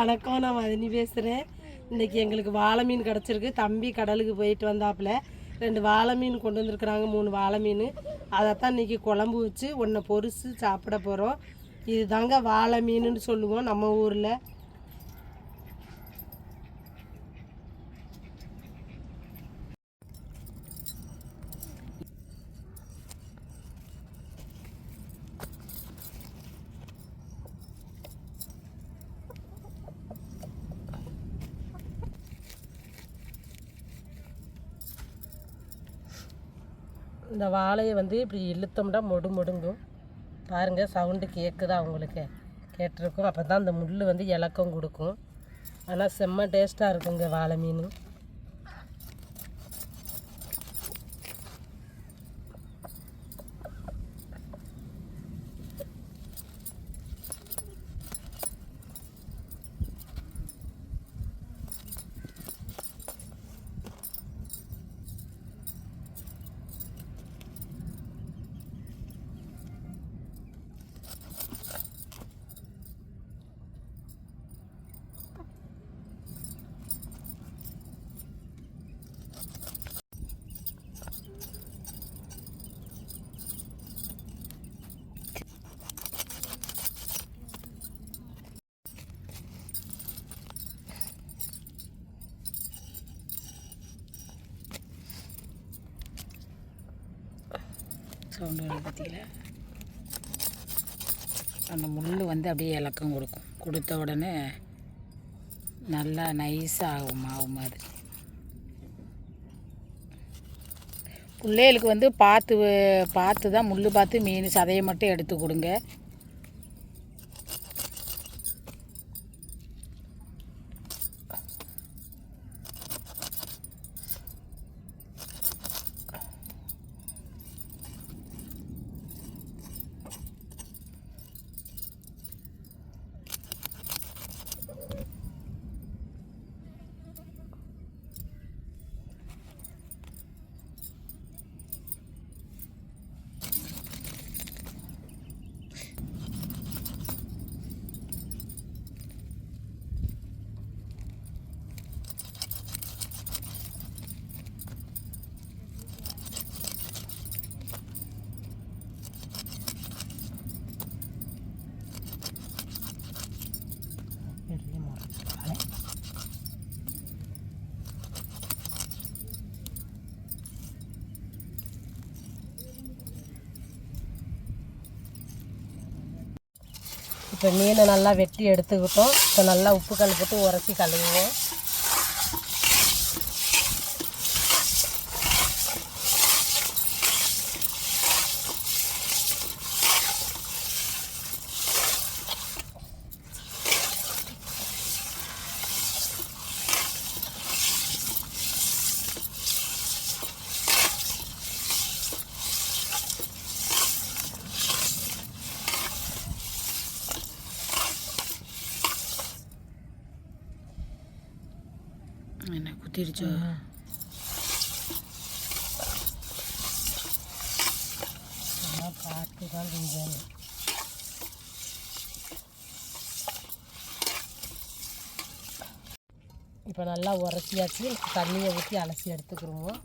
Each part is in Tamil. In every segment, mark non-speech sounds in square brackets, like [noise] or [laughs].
வணக்கம் நான் மதினி பேசுகிறேன் இன்றைக்கி எங்களுக்கு வாழை மீன் கிடச்சிருக்கு. தம்பி கடலுக்கு போயிட்டு வந்தாப்புல ரெண்டு வாழை மீன் கொண்டு வந்திருக்கிறாங்க மூணு வாழை மீன். அதைத்தான் இன்னைக்கு குழம்பு வச்சு ஒன்றை பொரிச்சு சாப்பிட போகிறோம் இதுதாங்க வாழை மீனுன்னு சொல்லுவோம் நம்ம ஊரில். இந்த வாழையை வந்து இப்படி இழுத்தோம்னா மொடு மொடுங்கும். பாருங்கள் சவுண்டு கேட்குதா அவங்களுக்கு கேட்டிருக்கும். அப்போ தான் அந்த முள் வந்து இலக்கம் கொடுக்கும். ஆனால் செம்ம டேஸ்ட்டாக இருக்குங்க வாழை மீன். சவுண்டு வேலை பார்த்தீங்களா அந்த முள் வந்து அப்படியே இலக்கம் கொடுக்கும். கொடுத்த உடனே நல்லா நைஸாக ஆகும் ஆகும் மாதிரி. பிள்ளைகளுக்கு வந்து பார்த்து பார்த்து தான் முள் பார்த்து மீன் சதையை மட்டும் எடுத்து கொடுங்க. இப்போ மீனை நல்லா வெட்டி எடுத்துக்கிட்டோம். இப்போ நல்லா உப்பு கல் போட்டு உரசி கழுவுவோம். என்ன குத்திருச்சோ நல்லா பார்த்து தான் செஞ்சேன் இப்போ நல்லா உரசியாச்சு தண்ணியை ஊற்றி அலசி எடுத்துக்கிருவோம்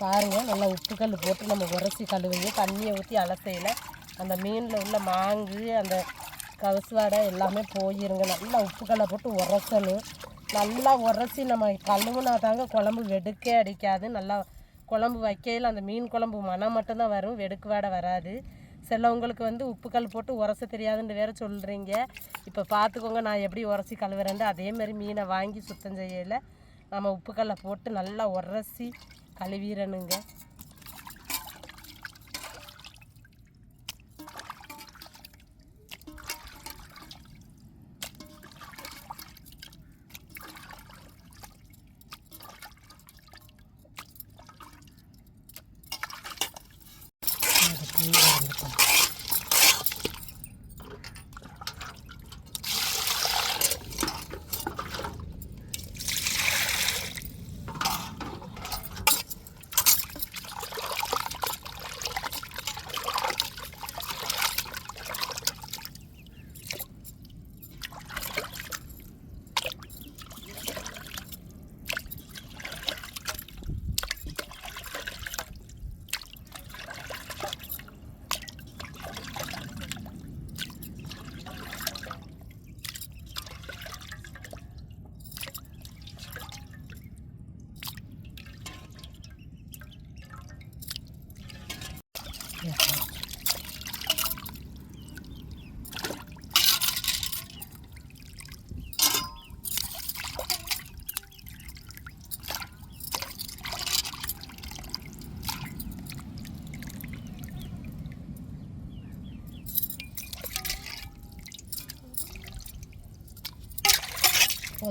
பாருங்கள் நல்லா உப்புக்கல் போட்டு நம்ம உரசி கழுவுங்க தண்ணியை ஊற்றி அலசையில் அந்த மீனில் உள்ள மாங்கு அந்த கவுசுவாடை எல்லாமே போயிருங்க. நல்லா உப்புக்கல்லை போட்டு உரசணும். நல்லா உரசி நம்ம கழுவுனா தாங்க குழம்பு வெடுக்கே அடிக்காது. நல்லா குழம்பு வைக்கையில் அந்த மீன் குழம்பு மனம் மட்டும்தான் வரும். வெடுக்கு வாடை வராது. சிலவங்களுக்கு வந்து உப்புக்கல் போட்டு உரச தெரியாதுன்னு வேற சொல்கிறீங்க இப்போ பார்த்துக்கோங்க நான் எப்படி உரசி கழுவுறேன்ட்டு அதே மாதிரி மீனை வாங்கி சுத்தம் செய்யலை. நம்ம உப்புக்கல்லை போட்டு நல்லா உரசி கழுவிடணுங்க Vamos lá,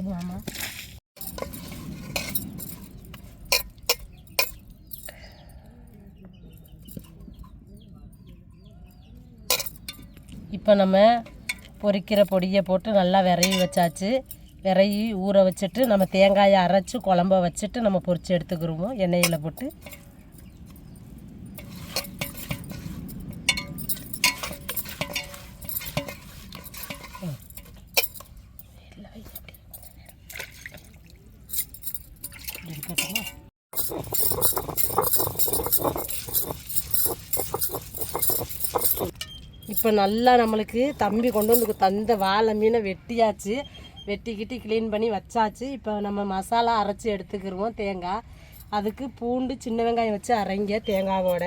போதுமாம்மா இப்போ நம்ம பொரிக்கிற பொடியை போட்டு நல்லா விரைவி வச்சாச்சு. விரைவி ஊற வச்சுட்டு நம்ம தேங்காயை அரைச்சி குழம்ப வச்சுட்டு நம்ம பொரித்து எடுத்துக்கிடுவோம் எண்ணெயில் போட்டு இப்போ நல்லா நம்மளுக்கு தம்பி கொண்டு வந்து தந்த வாழை மீனை வெட்டியாச்சு. வெட்டிக்கிட்டு க்ளீன் பண்ணி வச்சாச்சு. இப்போ நம்ம மசாலா அரைச்சி எடுத்துக்கிடுவோம் தேங்காய். அதுக்கு பூண்டு சின்ன வெங்காயம் வச்சு அரைங்க தேங்காவோட.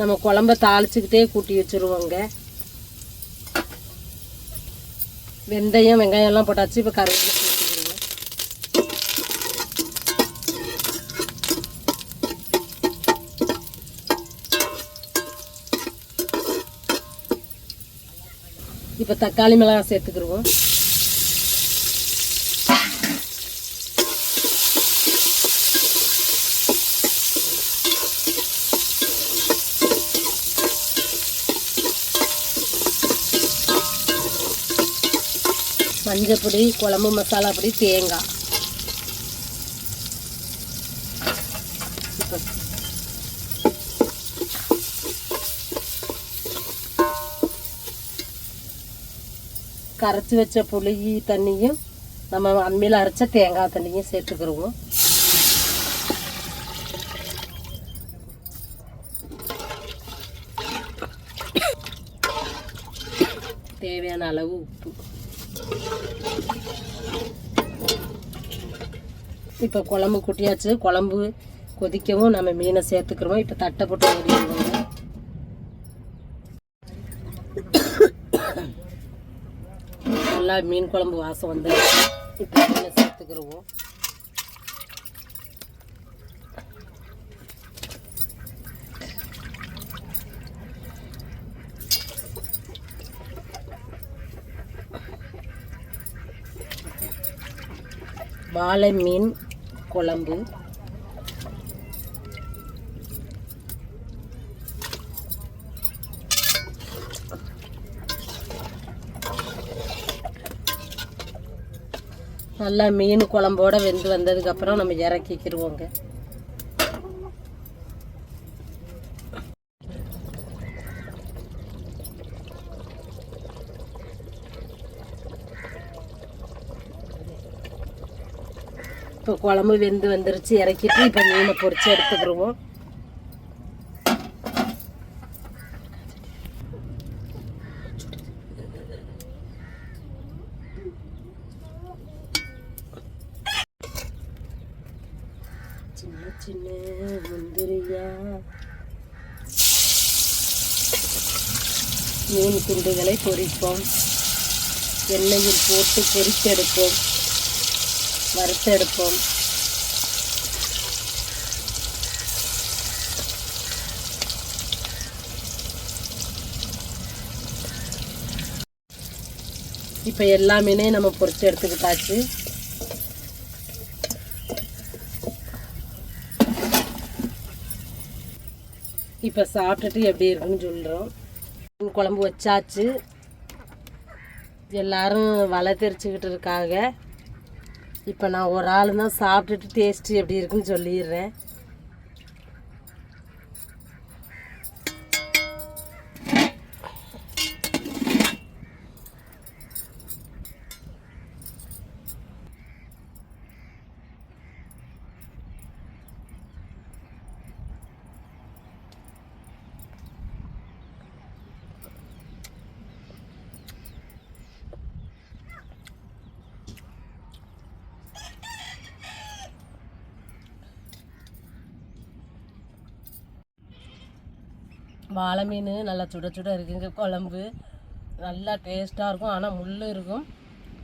நம்ம குழம்ப தாளிச்சுக்கிட்டே கூட்டி வச்சுருவோங்க. வெந்தயம் வெங்காயம் எல்லாம் போட்டாச்சு இப்போ கருவேப்பிலை இப்போ தக்காளி மிளகாய் சேர்த்துக்கிடுவோம் மஞ்சப்பொடி குழம்பு மசாலா பொடி தேங்காய். இப்போ கரைச்சி வச்ச புளி தண்ணியும் நம்ம அம்மியில் அரைச்ச தேங்காய் தண்ணியும் சேர்த்துக்கிருவோம். தேவையான அளவு உப்பு. இப்போ குழம்பு குட்டியாச்சு. குழம்பு கொதிக்கவும் நம்ம மீனை சேர்த்துக்கிறோம். இப்போ தட்டை போட்டு மூடிடுவோங்க நல்லா மீன் குழம்பு வாசம் வந்து இப்போ மீனை சேர்த்துக்கிருவோம். வாழை மீன் குழம்பு. நல்லா மீன் குழம்போட வெந்து வந்ததுக்கப்புறம் நம்ம இறக்கிக்கிடுவோங்க இப்போ குழம்பு வெந்து வந்துருச்சு இறக்கிட்டு இப்போ மீனை பொறிச்சு எடுத்துக்கிடுவோம் சின்ன சின்ன முந்திரியா? மீன் துண்டுகளை பொரிப்போம். எண்ணெயில் போட்டு பொரித்தெடுப்போம் வறுத்தெடுப்போம். இப்போ எல்லா மீனையும் நம்ம பொரிச்சு எடுத்துக்கிட்டாச்சு. இப்போ சாப்பிட்டுட்டு எப்படி இருக்குன்னு சொல்கிறோம் மீன் குழம்பு வச்சாச்சு. எல்லாரும் வலை தெரிச்சுக்கிட்டு இருக்காங்க. இப்போ நான் ஒரு ஆள் தான் சாப்பிட்டுட்டு டேஸ்ட்டு எப்படி இருக்குன்னு சொல்லிடுறேன். வாழை மீன் நல்லா சுட சுட இருக்குங்க குழம்பு நல்லா டேஸ்ட்டாக இருக்கும். ஆனால் முள் இருக்கும்.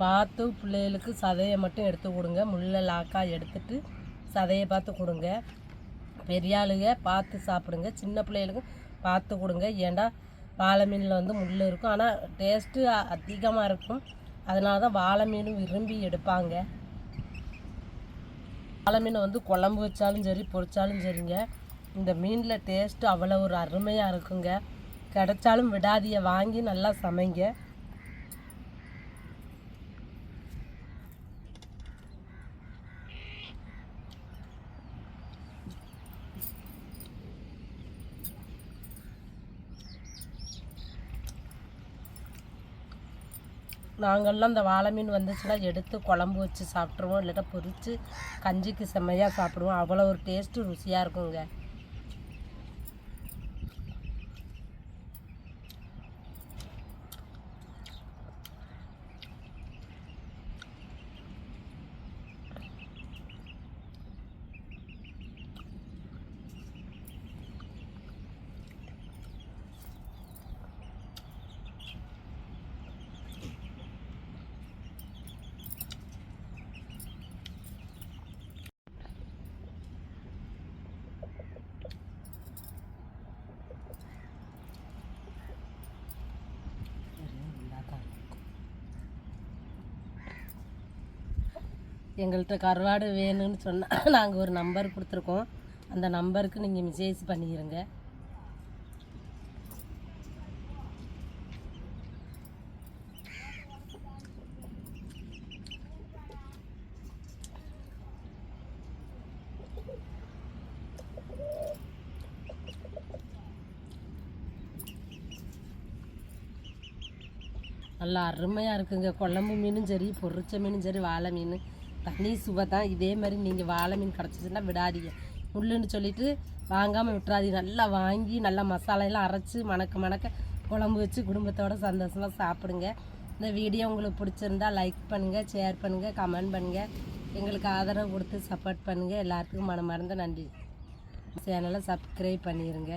பார்த்து பிள்ளைகளுக்கு சதையை மட்டும் எடுத்து கொடுங்க. முள்ளை லாக்காக எடுத்துட்டு சதையை பார்த்து கொடுங்க. பெரிய ஆளுங்க பார்த்து சாப்பிடுங்க. சின்ன பிள்ளைகளுக்கு பார்த்து கொடுங்க. ஏண்டா வாழை மீனில் வந்து முள் இருக்கும். ஆனால் டேஸ்ட்டு அதிகமாக இருக்கும். அதனால தான் வாழை மீனும் விரும்பி எடுப்பாங்க. வாழை மீனை வந்து குழம்பு வச்சாலும் சரி பொரிச்சாலும் சரிங்க. இந்த மீனில் டேஸ்ட்டு அவ்வளோ ஒரு அருமையாக இருக்குங்க. கிடைச்சாலும் விடாதிய வாங்கி நல்லா சமைங்க. நாங்கள்லாம் அந்த வாழை மீன் வந்துச்சுன்னா எடுத்து குழம்பு வச்சு சாப்பிட்ருவோம் இல்லாட்டா பொரித்து கஞ்சிக்கு செம்மையாக சாப்பிடுவோம். அவ்வளோ ஒரு டேஸ்ட்டு ருசியாக இருக்குங்க. எங்கள்கிட்ட கருவாடு வேணும்னு சொன்னால் [laughs] நாங்கள் ஒரு நம்பர் கொடுத்துருக்கோம். அந்த நம்பருக்கு நீங்கள் மெசேஜ் பண்ணிக்கிறங்க நல்லா அருமையாக இருக்குங்க. குழம்பு மீனும் சரி பொரிச்ச மீனும் சரி வாழை மீன் தனி சுவை தான். இதே மாதிரி நீங்கள் வாழை மீன் கிடச்சிச்சுன்னா விடாதீங்க. முள்ளுன்னு சொல்லிட்டு வாங்காமல் விட்டுறாதீங்க. நல்லா வாங்கி நல்லா மசாலையெல்லாம் அரைச்சி மணக்க மணக்க குழம்பு வச்சு குடும்பத்தோட சந்தோஷமாக சாப்பிடுங்க. இந்த வீடியோ உங்களுக்கு பிடிச்சிருந்தா லைக் பண்ணுங்கள் ஷேர் பண்ணுங்கள் கமெண்ட் பண்ணுங்கள் எங்களுக்கு ஆதரவு கொடுத்து சப்போர்ட் பண்ணுங்கள் எல்லாத்துக்கும் மனமார்ந்த நன்றி. சேனலை சப்ஸ்கிரைப் பண்ணிடுங்க